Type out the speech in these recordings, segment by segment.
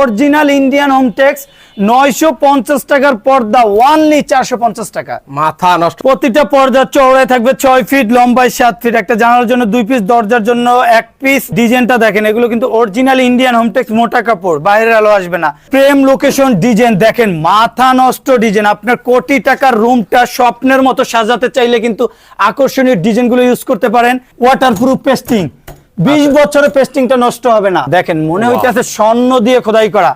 Original Indian home Hometex নয়শো পঞ্চাশ টাকার পর্দা ওয়ানলি চারশো পঞ্চাশ টাকা। মাথা নষ্ট। প্রতিটা পর্দা চৌড়ায় থাকবে ছয় ফিট লম্বায় সাত ফিট। একটা জানালার জন্য দুই পিস দরজার জন্য এক পিস ডিজাইনটা দেখেন এগুলো কিন্তু অরিজিনাল ইন্ডিয়ান হোম হোমটেক্স মোটা কাপড় বাইরের আলো আসবে না। প্রেম লোকেশন ডিজাইন দেখেন মাথা নষ্ট ডিজাইন। আপনার কোটি টাকার রুমটা স্বপ্নের মতো সাজাতে চাইলে কিন্তু আকর্ষণীয় ডিজাইনগুলো ইউজ করতে পারেন। ওয়াটারপ্রুফ পেস্টিং বিশ বছরে পেস্টিংটা নষ্ট হবে না। দেখেন মনে হইতেছে স্বর্ণ দিয়ে খোদাই করা।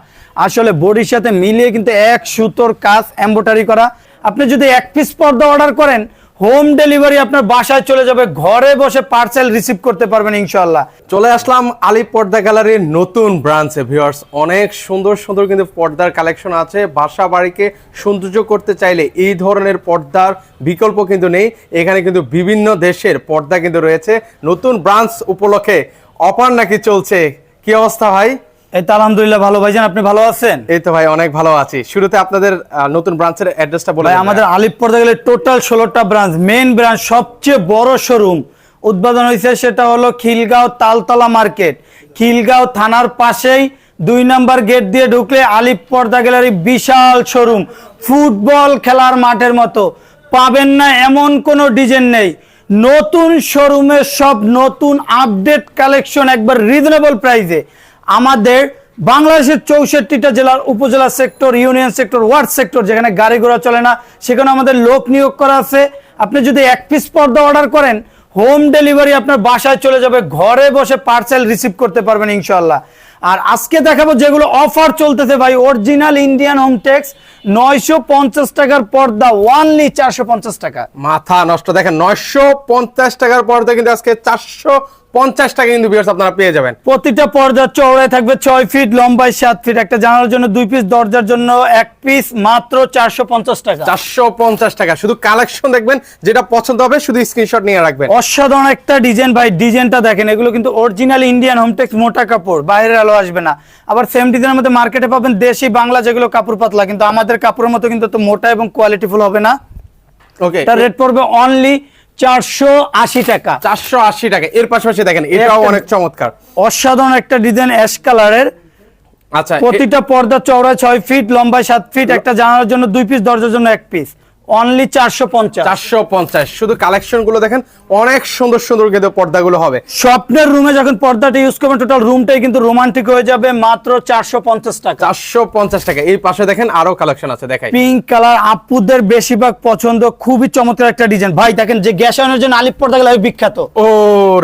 আসলে বডির সাথে মিলিয়ে কিন্তু এক সুতোর কাজ এম্বোটারি করা। আপনি যদি এক পিস পর্দা অর্ডার করেন হোম ডেলিভারি আপনার বাসায় চলে যাবে, ঘরে বসে পার্সেল রিসিভ করতে পারবেন ইনশাল্লাহ চলে আসলাম আলী পর্দা গ্যালারির নতুন ব্রাঞ্চে ভিউয়ার্স অনেক সুন্দর সুন্দর কিন্তু পর্দার কালেকশন আছে। বাসা বাড়িকে সৌন্দর্য করতে চাইলে এই ধরনের পর্দার বিকল্প কিন্তু নেই। এখানে কিন্তু বিভিন্ন দেশের পর্দা কিন্তু রয়েছে। নতুন ব্রাঞ্চ উপলক্ষে অফার নাকি চলছে? কি অবস্থা ভাই? এই তো আলহামদুলিল্লাহ ভালো। ভাইজান আপনি ভালো আছেন? এই তো ভাই অনেক ভালো আছি। শুরুতে আপনাদের নতুন ব্রাঞ্চের অ্যাড্রেসটা বলে আমাদের আলিপ গেলে টোটাল ষোলোটা ব্রাঞ্চ। মেইন ব্রাঞ্চ সবচেয়ে বড় শোরুম উদ্বোধন হয়েছে সেটা হলো খিলগাঁও তালতলা মার্কেট। খিলগাঁও থানার পাশেই দুই নাম্বার গেট দিয়ে ঢুকলে আলিপ পর্দা গ্যালারি বিশাল শোরুম ফুটবল খেলার মাঠের মতো। পাবেন না এমন কোনো ডিজাইন নেই। নতুন শোরুমে সব নতুন আপডেট কালেকশন একবার রিজনেবল প্রাইসে আমাদের বাংলাদেশের চৌষট্টিটা জেলার উপজেলা sector, union sector, ward sector যেখানে গাড়ি ঘোড়া চলে না, সেখানে আমাদের লোক নিয়োগ করা আছে। আপনি যদি এক পিস পর্দা অর্ডার করেন হোম ডেলিভারি আপনার বাসায় চলে যাবে, ঘরে বসে পার্সেল রিসিভ করতে পারবেন ইনশাল্লাহ আর আজকে দেখাবো যেগুলো অফার চলতেছে ভাই অরিজিনাল ইন্ডিয়ান হোমটেক্স নয়শো পঞ্চাশ টাকার পর্দা ওয়ানলি চারশো পঞ্চাশ টাকা। মাথা নষ্ট। দেখেন নয়শো পঞ্চাশ টাকার পর্দা কিন্তু আজকে চারশো পঞ্চাশ টাকা কিন্তু ভিউয়ার্স আপনারা পেয়ে যাবেন। প্রতিটা পর্দা চৌড়ায় থাকবে ছয় ফিট লম্বায় সাত ফিট একটা জানালার জন্য দুই পিস দরজার জন্য এক পিস মাত্র চারশো পঞ্চাশ টাকা। চারশো পঞ্চাশ টাকা। শুধু কালেকশন দেখবেন যেটা পছন্দ হবে শুধু স্ক্রিনশট নিয়ে রাখবেন। অসাধারণ একটা ডিজাইন ভাই ডিজাইনটা দেখেন এগুলো কিন্তু অরিজিনাল ইন্ডিয়ান হোমটেক্স মোটা কাপড় বাইরের আলো আসবে না। আবার সেম ডিজাইনের মধ্যে মার্কেটে পাবেন দেশি বাংলা যেগুলো কাপড় পাতলা কিন্তু আমাদের কাপড়ের মতো কিন্তু তো মোটা এবং কোয়ালিটিফুল হবে না। ওকে তার রেট পড়বে অনলি চারশো আশি টাকা। চারশো আশি টাকা। এর পাশাপাশি দেখেন এটাও অনেক চমৎকার। অসাধারণ একটা ডিজাইন অ্যাশ কালারের আচ্ছা প্রতিটা পর্দা চওড়া ছয় ফিট লম্বা সাত ফিট একটা জানালার জন্য দুই পিস দরজার জন্য এক পিস অনলি চারশো পঞ্চাশ। চারশো পঞ্চাশ। শুধু কালেকশনগুলো দেখেন অনেক সুন্দর সুন্দর কিন্তু পর্দাগুলো হবে। স্বপ্নের রুমে যখন পর্দাটা ইউজ করবেন টোটাল রুমটাই কিন্তু রোমান্টিক হয়ে যাবে মাত্র চারশো পঞ্চাশ টাকা। চারশো পঞ্চাশ টাকা। এই পাশে দেখেন আরও কালেকশন আছে দেখাই। পিঙ্ক কালার আপুদের বেশিরভাগ পছন্দ খুবই চমৎকার একটা ডিজাইন ভাই দেখেন যে গ্যাস আয়নের জন্য আলিপ পর্দা গুলো বিখ্যাত। ও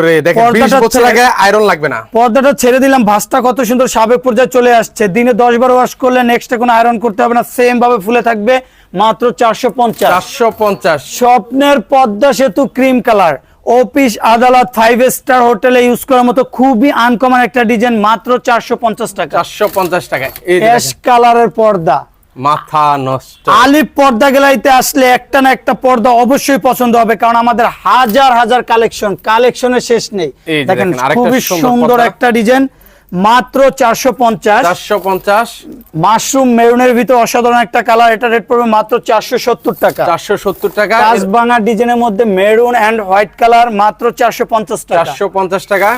রে দেখেন বিশ বছর আগে আয়রন লাগবে না। পর্দাটা ছেড়ে দিলাম ভাসটা কত সুন্দর সাবেক পর্যায়ে চলে আসছে। দিনে দশ বার ওয়াশ করলে নেক্সট কোনো আয়রন করতে হবে না সেম ভাবে ফুলে থাকবে। মাত্র চারশো পঞ্চাশ। চারশো পঞ্চাশ। স্বপ্নের পদ্মা সেতু ক্রিম কালার। অফিস আদালত ফাইভ স্টার হোটেলে ইউজ করার মতো খুবই আনকমন একটা ডিজাইন মাত্র চারশো পঞ্চাশ টাকা। চারশো পঞ্চাশ টাকা। অ্যাশ কালারের পর্দা। মাথা নষ্ট। আলিপ পর্দা গেলাইতে আসলে একটা না একটা পর্দা অবশ্যই পছন্দ হবে কারণ আমাদের হাজার হাজার কালেকশন কালেকশনের শেষ নেই। দেখেন খুবই সুন্দর একটা ডিজাইন মাত্র চারশো পঞ্চাশ। চারশো পঞ্চাশ। মাশরুম মেরুনের ভিতরে অসাধারণ একটা কালার এটা রেট পড়বে মাত্র চারশো সত্তর টাকা। চারশো সত্তর টাকা। কাজবাঙা ডিজাইনের মধ্যে মেরুন অ্যান্ড হোয়াইট কালার মাত্র চারশো পঞ্চাশ টাকা। চারশো পঞ্চাশ টাকা।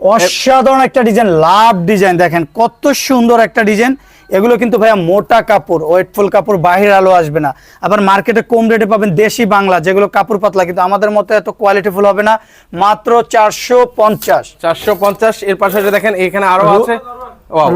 অসাধারণ একটা ডিজাইন লাভ ডিজাইন দেখেন কত সুন্দর একটা ডিজাইন। এগুলো কিন্তু ভাইয়া মোটা কাপড় ওয়েটফুল কাপড় বাহির আলো আসবে না। আবার মার্কেটে কম রেটে পাবেন দেশি বাংলা যেগুলো কাপড় পাতলা কিন্তু আমাদের মতো এত কোয়ালিটিফুল হবে না। মাত্র চারশো পঞ্চাশ। চারশো পঞ্চাশ এর পাশে দেখেন এখানে আরও আছে।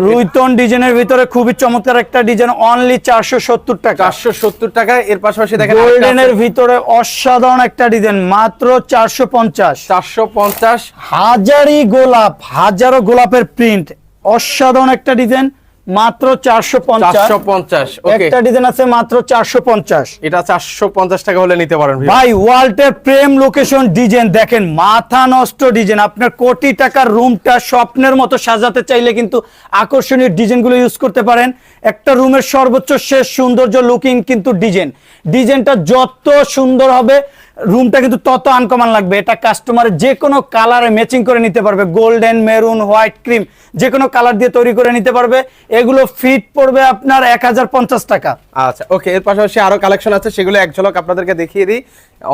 রুইতন ডিজাইনের ভিতরে খুবই চমৎকার একটা ডিজাইন অনলি চারশো সত্তর টাকা। চারশো সত্তর টাকা এর পাশাপাশি দেখেন গোল্ডেনের ভিতরে অসাধারণ একটা ডিজাইন মাত্র চারশো পঞ্চাশ। চারশো পঞ্চাশ। হাজারি গোলাপ হাজারো গোলাপের প্রিন্ট অসাধারণ একটা ডিজাইন। মাত্র চারশো পঞ্চাশ। একটা ডিজাইন আছে মাত্র চারশো পঞ্চাশ। এটা চারশো পঞ্চাশ টাকা হলে নিতে পারেন ভাই ওয়াল্টের প্রেম লোকেশন ডিজাইন দেখেন মাথা নষ্ট ডিজাইন আপনার কোটি টাকার রুমটা স্বপ্নের মতো সাজাতে চাইলে কিন্তু আকর্ষণীয় ডিজাইনগুলো ইউজ করতে পারেন। একটা রুমের সর্বোচ্চ শেষ সৌন্দর্য লুকিং কিন্তু ডিজাইন ডিজাইনটা যত সুন্দর হবে রুমটা কিন্তু তত আনকমান লাগবে। এটা কাস্টমার যে কোনো কালারে ম্যাচিং করে নিতে পারবে। গোল্ডেন মেরুন হোয়াইট ক্রিম যে কোনো কালার দিয়ে তৈরি করে নিতে পারবে। এগুলো ফিট পড়বে আপনার এক হাজার পঞ্চাশ টাকা। আচ্ছা ওকে এর পাশাপাশি আরও কালেকশন আছে। সেগুলো এক ঝলক আপনাদেরকে দেখিয়ে দিই।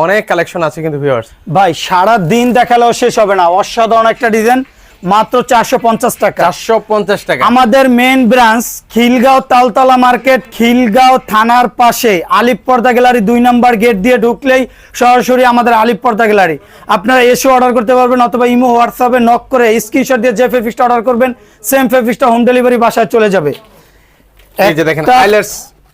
অনেক কালেকশন আছে কিন্তু ভিউয়ার্স ভাই সারা দিন দেখালেও শেষ হবে না। অসাধারণ একটা ডিজাইন মাত্র চারশো পঞ্চাশ টাকা। চারশো পঞ্চাশ টাকা। আমাদের main branch Khilgaon Taltola market Khilgaon থানার পাশে আলিপ পর্দা গ্যালারি দুই নম্বর গেট দিয়ে ঢুকলেই সরাসরি আমাদের আলিপ পর্দা গ্যালারি। আপনারা এসে অর্ডার করতে পারবেন অথবা ইমো হোয়াটসঅ্যাপে নক করে স্ক্রিনশট দিয়ে যে ফেফিসটা অর্ডার করবেন সেম ফেফিসটা হোম ডেলিভারি বাসায় চলে যাবে। এই যে দেখেন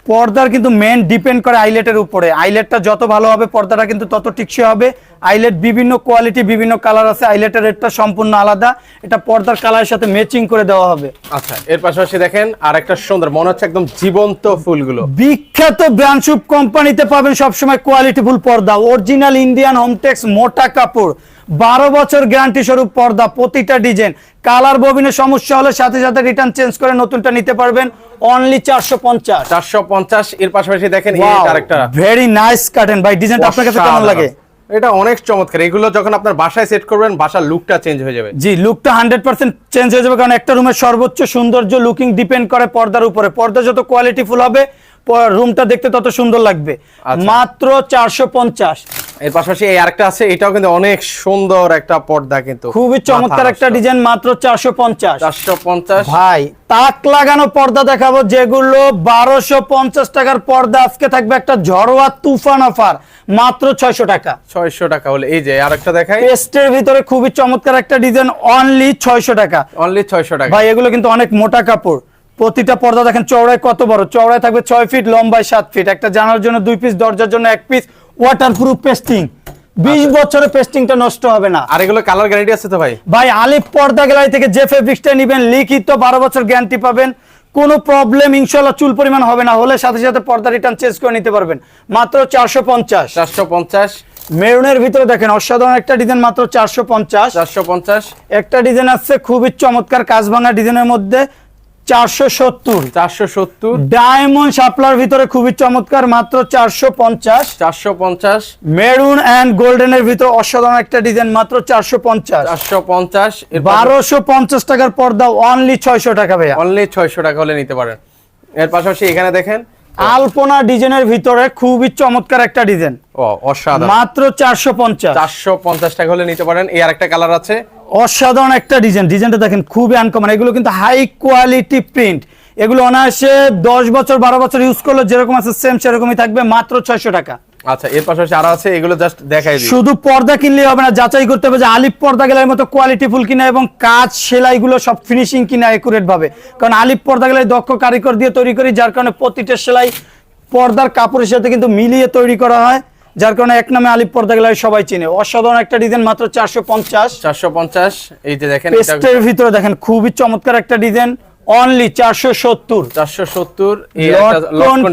পর্দার কিন্তু মেন ডিপেন্ড করে আইলেটের উপরে। আইলেটটা যত ভালো হবে পর্দাটা কিন্তু তত টিকসই হবে। আইলেট বিভিন্ন কোয়ালিটি বিভিন্ন কালার আছে। আইলেটের রেটটা সম্পূর্ণ আলাদা। এটা পর্দার কালারের সাথে ম্যাচিং করে দেওয়া হবে। আচ্ছা এর পাশাপাশি দেখেন আর একটা সুন্দর মনে হচ্ছে একদম জীবন্ত ফুলগুলো। বিখ্যাত ব্র্যান্ডশুপ কোম্পানিতে পাবেন সবসময় কোয়ালিটি ফুল পর্দা। অরিজিনাল ইন্ডিয়ান হোমটেক্স মোটা কাপড়। বারো বছর গ্যারান্টি স্বরূপ পর্দা প্রতিটা ডিজাইন। কালার ববিনের সমস্যা হলে সাথে সাথে রিটার্ন চেঞ্জ করে নতুনটা নিতে পারবেন অনলি চারশো পঞ্চাশ। চারশো পঞ্চাশ এর পাশাপাশি দেখেন ভেরি নাইস কাটেন ভাই ডিজাইনটা আপনার কাছে কেমন লাগে? এটা অনেক চমৎকার। এগুলো যখন আপনার বাসায় সেট করবেন বাসার লুকটা চেঞ্জ হয়ে যাবে। জি লুকটা হান্ড্রেড পার্সেন্ট চেঞ্জ হয়ে যাবে কারণ একটা রুমের সর্বোচ্চ সৌন্দর্য লুকিং ডিপেন্ড করে পর্দার উপরে। পর্দা যত কোয়ালিটিফুল হবে রুমটা দেখতে তত সুন্দর লাগবে। আচ্ছা। মাত্র চারশো পঞ্চাশ। এর পাশাপাশি এই আরেকটা আছে এটাও কিন্তু অনেক সুন্দর একটা পর্দা কিন্তু। খুবই চমৎকার একটা ডিজাইন মাত্র চারশো পঞ্চাশ। চারশো পঞ্চাশ। ভাই তাক লাগানো পর্দা দেখাবো যেগুলো বারোশো পঞ্চাশ টাকার পর্দা। আজকে থাকবে একটা ঝড়োয়া তুফান অফার মাত্র ছয়শো টাকা। ছয়শো টাকা হলে। এই যে আরেকটা দেখাই। পেস্টের ভিতরে খুবই চমৎকার একটা ডিজাইন অনলি ছয়শো টাকা। অনলি ছয়শো টাকা। ভাই এগুলো কিন্তু অনেক মোটা কাপড়। প্রতিটা পর্দা দেখেন চওড়ায় কত বড়? চওড়ায় থাকবে ছয় ফিট লম্বায় সাত ফিট। একটা জানার জন্য দুই পিস দরজার জন্য এক পিস ওয়াটার প্রুফ পেস্টিং বিশ বছরে পেস্টিংটা নষ্ট হবে না। আর এগুলো কালার গ্যারান্টি আছে তো ভাই? ভাই আলিফ পর্দা গ্যালারি থেকে যে ফেব্রিক্সটা নেবেন লিখিত বারো বছর গ্যারান্টি পাবেন। কোনো প্রবলেম ইনশাল্লাহ চুল পরিমাণ হবে না। হলে সাথে সাথে পর্দা রিটার্ন চেঞ্জ করে নিতে পারবেন। মাত্র চারশো পঞ্চাশ। চারশো পঞ্চাশ। মেরুনের ভিতরে দেখেন অসাধারণ একটা ডিজাইন মাত্র চারশো পঞ্চাশ। চারশো পঞ্চাশ। একটা ডিজাইন আসছে খুবই চমৎকার কাজ ভাঙা ডিজাইনের মধ্যে। চারশো সত্তর। চারশো সত্তর। ডায়মন্ড শাপলার ভিতরে খুবই চমৎকার মাত্র চারশো পঞ্চাশ। চারশো পঞ্চাশ। মেরুন অ্যান্ড গোল্ডেনের ভিতরে অসাধারণ একটা ডিজাইন মাত্র চারশো পঞ্চাশ। চারশো পঞ্চাশ বারোশো পঞ্চাশ টাকার পর্দা অনলি ছয়শো টাকা ভাইয়া। অনলি ছয়শো টাকা হলে নিতে পারেন। এর পাশাপাশি এখানে দেখেন আলপনা ডিজাইনের ভিতরে খুবই চমৎকার একটা ডিজাইন। ও অসাধারণ। মাত্র চারশো পঞ্চাশ। চারশো পঞ্চাশ টাকা হলে নিতে পারেন। এই আরেকটা কালার আছে অসাধারণ একটা ডিজাইন ডিজাইনটা দেখেন খুবই আনকমন এগুলো কিন্তু হাই কোয়ালিটি প্রিন্ট এগুলো অনায়াসে দশ বছর বারো বছর ইউজ করলে যেরকম আছে সেম সেরকমই থাকবে মাত্র ছয়শো টাকা। আচ্ছা এর পাশাপাশি আরও আছে এগুলো জাস্ট দেখাই দিই। শুধু পর্দা কিনলে হবে না যাচাই করতে হবে যে আলিপ পর্দা গেলার মতো কোয়ালিটি ফুল কিনা এবং কাজ সেলাইগুলো সব ফিনিশিং কিনা একুরেট ভাবে। কারণ আলিপ পর্দা গেলে দক্ষ কারিগর দিয়ে তৈরি করি যার কারণে প্রতিটা সেলাই পর্দার কাপড়ের সাথে কিন্তু মিলিয়ে তৈরি করা হয়। যার কারণে এক নামে আলিপ পর্দা গেলার সবাই চিনে। অসাধারণ একটা ডিজাইন মাত্র চারশো পঞ্চাশ। চারশো পঞ্চাশ এই যে দেখেন পেস্টের ভিতরে দেখেন খুবই চমৎকার একটা ডিজাইন অনলি চারশো সত্তর। চারশো সত্তর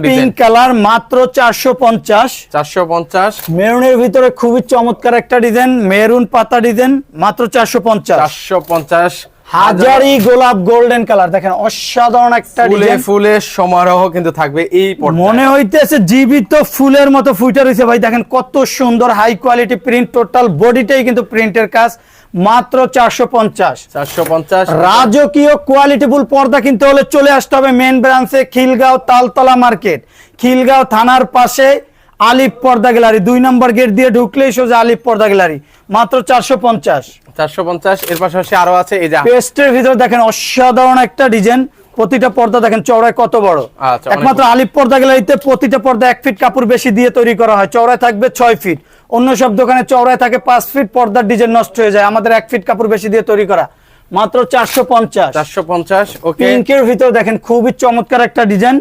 পিঙ্ক কালার মাত্র চারশো পঞ্চাশ। চারশো পঞ্চাশ। মেরুনের ভিতরে খুবই চমৎকার একটা ডিজাইন মেরুন পাতা ডিজাইন মাত্র চারশো পঞ্চাশ। চারশো পঞ্চাশ হাজারি গোলাপ গোল্ডেন কালার দেখেন অসাধারণ একটা ফুলে ডিজাইন ফুলে সমারোহ কিন্তু থাকবে এই। মনে হইতেছে জীবিত ফুলের মতো ফুইটা রয়েছে ভাই দেখেন কত সুন্দর হাই কোয়ালিটি প্রিন্ট টোটাল বডিটাই কিন্তু প্রিন্টের কাজ মাত্র চারশো পঞ্চাশ। চারশো পঞ্চাশ। রাজকীয় কোয়ালিটিফুল পর্দা কিনতে হলে চলে আসতে হবে মেন ব্রাঞ্চে খিলগাঁও তালতলা মার্কেট খিলগাঁও থানার পাশে আলিফ পর্দা গ্যালারি দুই নম্বর গেট দিয়ে ঢুকলেই সোজা আলিফ পর্দা গ্যালারি মাত্র চারশো পঞ্চাশ। চারশো পঞ্চাশ এর পাশাপাশি আরও আছে এই যে পেস্টের ভিতরে দেখেন অসাধারণ একটা ডিজাইন প্রতিটা পর্দা দেখেন চওড়ায় কত বড়। আচ্ছা, একমাত্র আলিপ পর্দা গ্যালারিতে প্রতিটা পর্দা এক ফিট কাপড় বেশি দিয়ে তৈরি করা হয় চওড়ায় থাকবে ছয় ফিট। অন্য সব দোকানে চওড়ায় থাকে পাঁচ ফিট পর্দার ডিজাইন নষ্ট হয়ে যায় আমাদের এক ফিট কাপড় বেশি দিয়ে তৈরি করা। মাত্র চারশো পঞ্চাশ। চারশো পঞ্চাশ পিঙ্কের ভিতরে দেখেন খুবই চমৎকার একটা ডিজাইন।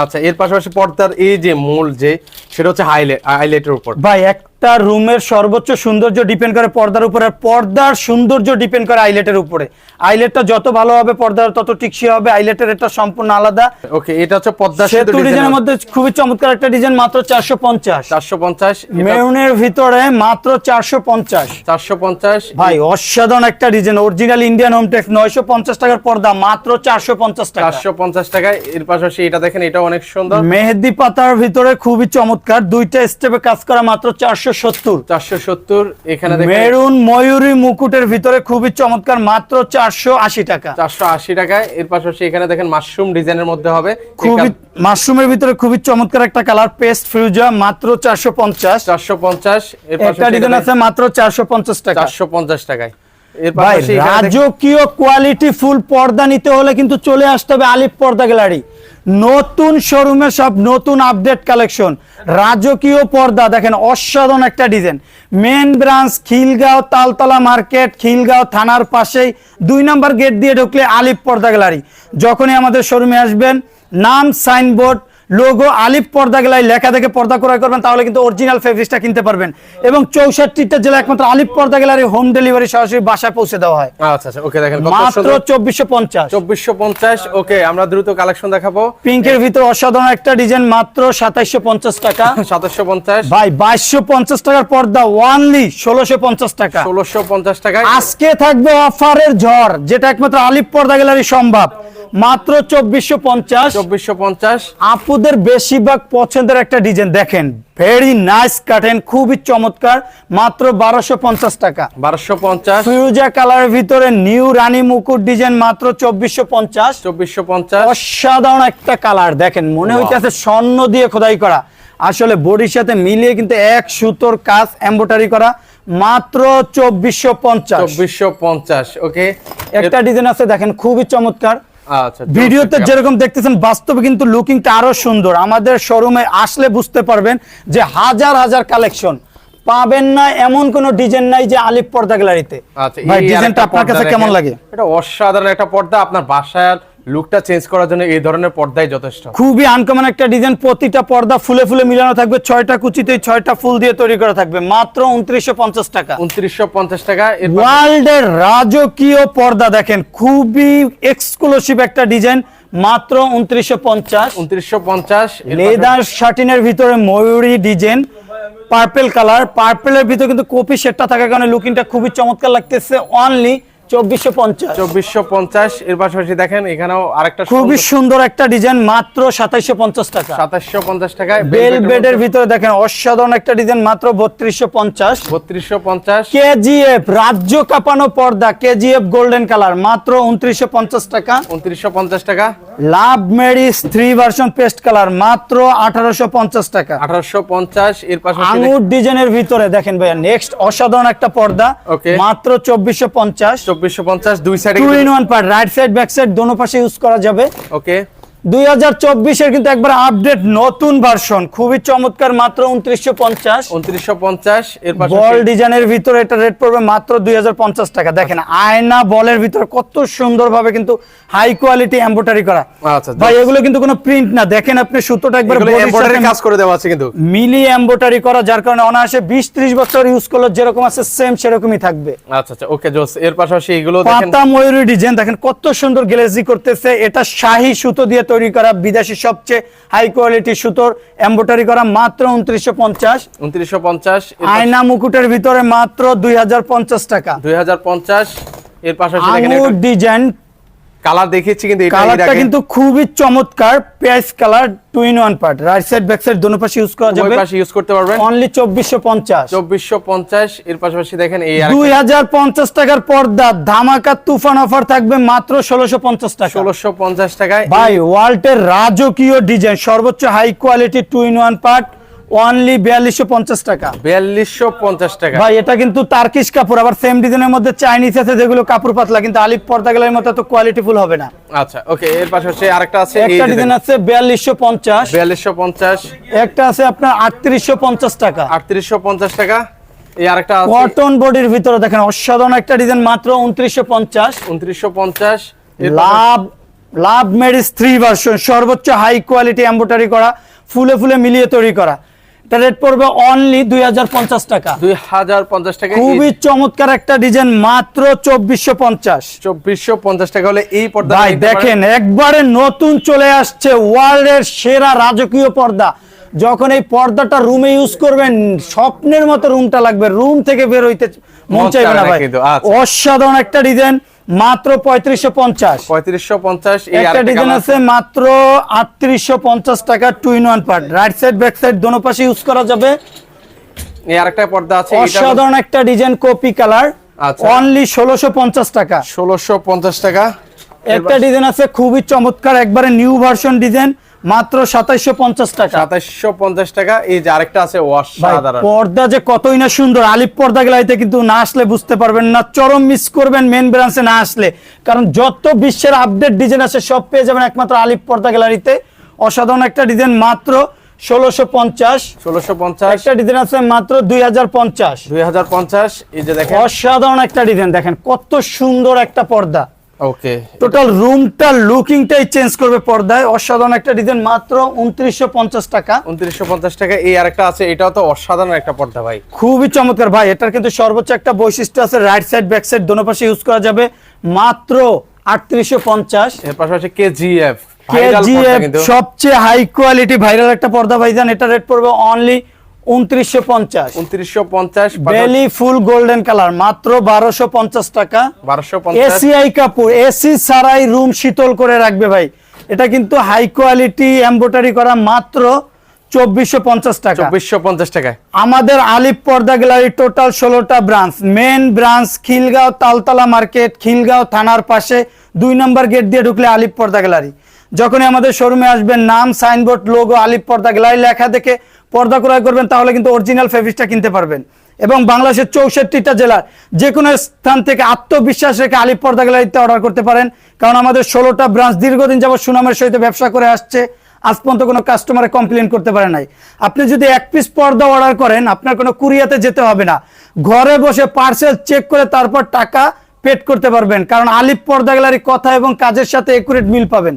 আচ্ছা এর পাশাপাশি পর্দার এই যে মূল যে সেটা হচ্ছে হাইলাইটের উপর। ভাই একটা রুমের সর্বোচ্চ সৌন্দর্য ডিপেন্ড করে পর্দার উপরে। আর পর্দার সৌন্দর্য ডিপেন্ড করে আইলেটের উপরে। আইলেটটা যত ভালো হবে পর্দার তত টিকসই হবে আইলেটের এটা সম্পূর্ণ আলাদা। ওকে এটা হচ্ছে পদ্মা সেতু ডিজাইনের মধ্যে খুবই চমৎকার একটা ডিজাইন মাত্র চারশো পঞ্চাশ। চারশো পঞ্চাশ মেরুনের ভিতরে মাত্র চারশো পঞ্চাশ। চারশো পঞ্চাশ। ভাই অসাধারণ একটা design original Indian home tex নয়শো পঞ্চাশ টাকার পর্দা মাত্র চারশো পঞ্চাশ টাকা। চারশো পঞ্চাশ টাকায় এর পাশাপাশি এটা দেখেন এটা অনেক সুন্দর। মেহেদি পাতার ভিতরে খুবই চমৎকার দুইটা স্টেপে কাজ করা মাত্র চারশো সত্তর। চারশো সত্তর এখানে দেখেন মেরুন ময়ূরী মুকুটের ভিতরে খুবই চমৎকার মাত্র চারশো আশি টাকা। চারশো আশি টাকায়। এর পাশাপাশি এখানে দেখেন মাশরুম ডিজাইনের মধ্যে হবে। খুবই মাশরুমের ভিতরে খুবই চমৎকার একটা কালার পেস্ট ফিউজা মাত্র চারশো পঞ্চাশ। চারশো পঞ্চাশ। এর একটা ডিজাইন আছে মাত্র চারশো পঞ্চাশ টাকা। চারশো পঞ্চাশ টাকায়। রাজকীয় কোয়ালিটি ফুল পর্দা নিতে হলে কিন্তু চলে আসতে হবে আলিফ পর্দা গ্যালারি। নতুন শোরুমে সব নতুন আপডেট কালেকশন রাজকীয় পর্দা দেখেন অসাধারণ একটা design main branch Khilgaon Taltola market Khilgaon থানার পাশেই দুই নম্বর গেট দিয়ে ঢুকলে আলিফ পর্দা গ্যালারি। যখনই আমাদের শোরুমে আসবেন নাম সাইনবোর্ড লোগো আলিফ পর্দা গেলায় লেখা দেখে পর্দা ক্রয় করবেন তাহলে কিন্তু অরিজিনাল ফেব্রিক্সটা কিনতে পারবেন। এবং চৌষট্টিটা জেলা একমাত্র আলিফ পর্দা গেলারি হোম ডেলিভারি সরাসরি বাসায় পৌঁছে দেওয়া হয়। আচ্ছা আচ্ছা ওকে দেখেন মাত্র চব্বিশশো পঞ্চাশ। চব্বিশশো পঞ্চাশ ওকে আমরা দ্রুত কালেকশন দেখাবো। পিঙ্কের ভিতর অসাধারণ একটা ডিজাইন মাত্র সাতাইশো পঞ্চাশ টাকা। সাতাশশো পঞ্চাশ। ভাই বাইশশো পঞ্চাশ টাকার পর্দা ওয়ানলি ষোলোশো পঞ্চাশ টাকা। ষোলোশো পঞ্চাশ টাকা আজকে থাকবে অফারের ঝড় যেটা একমাত্র আলিফ পর্দা গ্যালারি সম্ভব। মাত্র চব্বিশশো পঞ্চাশ। চব্বিশশো পঞ্চাশ। আপুদের বেশিরভাগ পছন্দের একটা ডিজাইন দেখেন ভেরি নাইস কাটেন খুবই চমৎকার মাত্র বারোশো পঞ্চাশ টাকা। বারোশো পঞ্চাশ। ফিরোজা কালারের ভিতরে নিউ রানী মুকুট ডিজাইন মাত্র চব্বিশশো পঞ্চাশ। চব্বিশশো পঞ্চাশ। অসাধারণ একটা কালার দেখেন মনে. হইতেছে স্বর্ণ দিয়ে খোদাই করা। আসলে বডির সাথে মিলিয়ে কিন্তু এক সুতোর কাজ এম্বোটারি করা মাত্র চব্বিশশো পঞ্চাশ। চব্বিশশো পঞ্চাশ ওকে একটা ডিজাইন আছে দেখেন খুবই চমৎকার। ভিডিওতে যেরকম দেখতেছেন বাস্তবে কিন্তু লুকিংটা আরও সুন্দর। আমাদের শোরুমে আসলে বুঝতে পারবেন যে হাজার হাজার কালেকশন পাবেন না এমন কোন ডিজাইন নাই যে আলিপ পর্দা গ্যালারিতে আচ্ছা ডিজাইনটা আপনার কাছে কেমন লাগে? এটা অসাধারণ একটা পর্দা আপনার বাসার লুকটা চেঞ্জ করার জন্য এই ধরনের পর্দাই যথেষ্ট। খুবই আনকমন একটা ডিজাইন প্রতিটা পর্দা ফুলে ফুলে মিলানো থাকবে ছয়টা কুচিতে ছয়টা ফুল দিয়ে তৈরি করা থাকবে মাত্র উনত্রিশশো পঞ্চাশ টাকা। উনত্রিশশো পঞ্চাশ টাকা ওয়ার্ল্ডের রাজকীয় পর্দা দেখেন খুবই এক্সক্লুসিভ একটা ডিজাইন মাত্র উনত্রিশশো পঞ্চাশ। উনত্রিশশো পঞ্চাশ লেদার শার্টিনের ভিতরে ময়ূরী ডিজাইন পার্পেল কালার পার্পেলের ভিতরে কিন্তু কপি সেটটা থাকার কারণে লুকিংটা খুবই চমৎকার লাগতেছে অনলি চব্বিশশো পঞ্চাশ। চব্বিশশো পঞ্চাশ এর পাশাপাশি দেখেন এখানেও আরেকটা খুবই সুন্দর একটা ডিজাইন মাত্র সাতাইশো পঞ্চাশ টাকা। সাতাশশো পঞ্চাশ টাকায় বেল বেডের ভিতরে দেখেন অসাধারণ একটা ডিজাইন মাত্র বত্রিশশো পঞ্চাশ। বত্রিশশো পঞ্চাশ। কেজিএফ রাজ্য কাঁপানো পর্দা কেজিএফ গোল্ডেন কালার মাত্র উনত্রিশশো পঞ্চাশ টাকা। উনত্রিশশো পঞ্চাশ টাকা। লাভ মেরিস থ্রি ভার্সন পেস্ট কালার মাত্র আঠারোশো পঞ্চাশ টাকা। আঠারোশো পঞ্চাশ এর পাশাপাশি আঙুর ডিজাইনের ভিতরে দেখেন ভাইয়া নেক্সট অসাধারণ একটা পর্দা মাত্র চব্বিশশো পঞ্চাশ। চব্বিশশো পঞ্চাশ দুই সাইডে two in one part right side back side দোনো পাশে ইউজ করা যাবে। ওকে দুই হাজার চব্বিশের কিন্তু একবার আপডেট নতুন ভার্সন খুবই চমৎকার মাত্র উনত্রিশশো পঞ্চাশ। উনত্রিশশো পঞ্চাশ বল ডিজাইনের ভিতরে এটা রেট পড়বে মাত্র দুই টাকা। দেখেন আয়না বলের ভিতরে কত সুন্দরভাবে কিন্তু হাই কোয়ালিটি এম্বোটারি করা। আচ্ছা, ভাই এগুলো কিন্তু কোনো প্রিন্ট না। দেখেন আপনি সুতোটা একবার কাজ করে দেওয়া আছে কিন্তু। মিলি এম্বোটারি করা যার কারণে অনায়াসে বিশ ত্রিশ বছর ইউজ করলে যেরকম আছে সেম সেরকমই থাকবে। আচ্ছা আচ্ছা। ওকে জোস এর পাশাপাশি এগুলো দেখেন পাতা ময়ূরী ডিজাইন দেখেন কত সুন্দর গ্লেজি করতেছে। এটা শাহী সুতো দিয়ে তৈরি করা বিদেশি সবচেয়ে হাই কোয়ালিটি সুতোর এম্বোটারি করা মাত্র উনত্রিশশো পঞ্চাশ। উনত্রিশশো পঞ্চাশ আয়না মুকুটের ভিতরে মাত্র দুই হাজার পঞ্চাশ টাকা। দুই হাজার পঞ্চাশ এর পাশাপাশি ডিজাইন কালার দেখিয়েছি কিন্তু কালারটা কিন্তু খুবই চমৎকার পেঁয়াজ colour two in one part right side back side দোনো পাশে ইউজ করা যাবে। পাশে ইউজ করতে পারবেন। অনলি চব্বিশশো পঞ্চাশ। চব্বিশশো পঞ্চাশ এর পাশাপাশি দেখেন এই দুই হাজার পঞ্চাশ টাকার পর্দা ধামাকা তুফান অফার থাকবে মাত্র ষোলোশো পঞ্চাশ টাকা। ষোলোশো পঞ্চাশ টাকায় ভাই ওয়াল্টের রাজকীয় ডিজাইন সর্বোচ্চ high quality two in one part only বিয়াল্লিশশো পঞ্চাশ টাকা। বিয়াল্লিশশো পঞ্চাশ টাকা। ভাই এটা কিন্তু তার্কিশ কাপড় আবার সেম ডিজাইনের মধ্যে চাইনিজ আছে যেগুলো কাপড় পাতলা কিন্তু আলিপ পর্দা গেলের মতো তো হবে না। আচ্ছা ওকে এর আরেকটা আছে একটা ডিজাইন আছে বিয়াল্লিশশো পঞ্চাশ। বিয়াল্লিশশো পঞ্চাশ। একটা আছে আপনার আটত্রিশশো পঞ্চাশ টাকা। আটত্রিশশো পঞ্চাশ টাকা। এই কটন বডির ভিতরে দেখেন অসাধারণ একটা ডিজাইন মাত্র উনত্রিশশো পঞ্চাশ। উনত্রিশশো পঞ্চাশ। লাভ লাভ থ্রি ভার্সন সর্বোচ্চ হাই কোয়ালিটি এম্বোটারি করা ফুলে ফুলে মিলিয়ে তৈরি করা। এটা রেট পড়বে অনলি দুই হাজার পঞ্চাশ টাকা। দুই হাজার পঞ্চাশ টাকা খুবই চমৎকার একটা ডিজাইন মাত্র চব্বিশশো পঞ্চাশ। চব্বিশশো টাকা হলে এই পর্দা ভাই দেখেন একবারে নতুন চলে আসছে ওয়ার্ল্ডের সেরা রাজকীয় পর্দা। যখন এই পর্দাটা রুমে ইউজ করবেন স্বপ্নের মতো রুমটা লাগবে। রুম থেকে বের হইতে মন চাইবে না ভাই। আচ্ছা। অসাধারণ একটা ডিজাইন মাত্র পঁয়ত্রিশশো পঞ্চাশ। পঁয়ত্রিশশো পঞ্চাশ একটা ডিজাইন আছে মাত্র আটত্রিশশো পঞ্চাশ টাকা two in one part right side back side দোনো পাশে ইউজ করা যাবে। আরেকটা পর্দা আছে অসাধারণ একটা ডিজাইন কপি কালার। অনলি ষোলোশো পঞ্চাশ টাকা। ষোলোশো পঞ্চাশ টাকা। একটা ডিজাইন আছে খুবই চমৎকার একবারে নিউ ভার্সন ডিজাইন মাত্র সাতাইশশো পঞ্চাশ টাকা। সাতাইশশো পঞ্চাশ টাকা। এই যে আরেকটা আছে পর্দা যে কতই না সুন্দর আলিপ পর্দা গ্যালারিতে কিন্তু না আসলে বুঝতে পারবেন না। চরম মিস করবেন মেন ব্রাঞ্চে না আসলে। কারণ যত বিশ্বের আপডেট ডিজাইন আছে সব পেয়ে যাবেন একমাত্র আলিপ পর্দা গ্যালারিতে। অসাধারণ একটা ডিজাইন মাত্র ষোলোশো পঞ্চাশ। ষোলোশো পঞ্চাশ। একটা ডিজাইন আছে মাত্র দুই হাজার পঞ্চাশ। দুই হাজার পঞ্চাশ। এই যে দেখেন। অসাধারণ একটা ডিজাইন দেখেন কত সুন্দর একটা পর্দা। ওকে টোটাল রুমটা লুকিংটাই চেঞ্জ করবে পর্দায়। অসাধারণ একটা ডিজাইন মাত্র উনত্রিশশো পঞ্চাশ টাকা। উনত্রিশশো পঞ্চাশ টাকা। এই আরেকটা আছে এটাও তো অসাধারণ একটা পর্দা ভাই। খুবই চমৎকার ভাই। এটার কিন্তু সর্বোচ্চ একটা বৈশিষ্ট্য আছে রাইট সাইড ব্যাক সাইড দোনো পাশে ইউজ করা যাবে। মাত্র আটত্রিশশো পঞ্চাশ। এর পাশাপাশি কেজিএফ কেজিএফ সবচেয়ে হাই কোয়ালিটি ভাইরাল একটা পর্দা ভাইজান। এটা রেট পড়বে অনলি উনত্রিশশো পঞ্চাশ। উনত্রিশশো পঞ্চাশ বেলি ফুল গোল্ডেন কালার মাত্র বারোশো পঞ্চাশ টাকা। বারোশো এসিআই কাপড় এসি ছাড়াই রুম শীতল করে রাখবে ভাই। এটা কিন্তু হাই কোয়ালিটি করা মাত্র চব্বিশশো পঞ্চাশ টাকা। চব্বিশশো পঞ্চাশ টাকায়। আমাদের আলিপ পর্দা গ্যালারি টোটাল ষোলোটা branch main branch Khilgaon Taltola market Khilgaon থানার পাশে দুই নম্বর গেট দিয়ে ঢুকলে আলিপ পর্দা গ্যালারি। যখনই আমাদের শোরুমে আসবেন, নাম সাইনবোর্ড লোগো আলিপ পর্দা গ্লাই লেখা দেখে পর্দা ক্রয় করবেন, তাহলে কিন্তু অরিজিনাল ফেব্রিক্সটা কিনতে পারবেন। এবং বাংলাদেশের চৌষট্টিটা জেলার যে কোনো স্থান থেকে আত্মবিশ্বাস রেখে আলিপ পর্দা গ্যালারিতে অর্ডার করতে পারেন। কারণ আমাদের ষোলোটা ব্রাঞ্চ দীর্ঘদিন যাবত সুনামের সহিত ব্যবসা করে আসছে। আজ পর্যন্ত কোনো কাস্টমারে কমপ্লেন করতে পারে নাই। আপনি যদি এক পিস পর্দা অর্ডার করেন, আপনার কোনো কুরিয়াতে যেতে হবে না। ঘরে বসে পার্সেল চেক করে তারপর টাকা পেড করতে পারবেন। কারণ আলিপ পর্দা গ্যালারি কথা এবং কাজের সাথে একুরেট মিল পাবেন।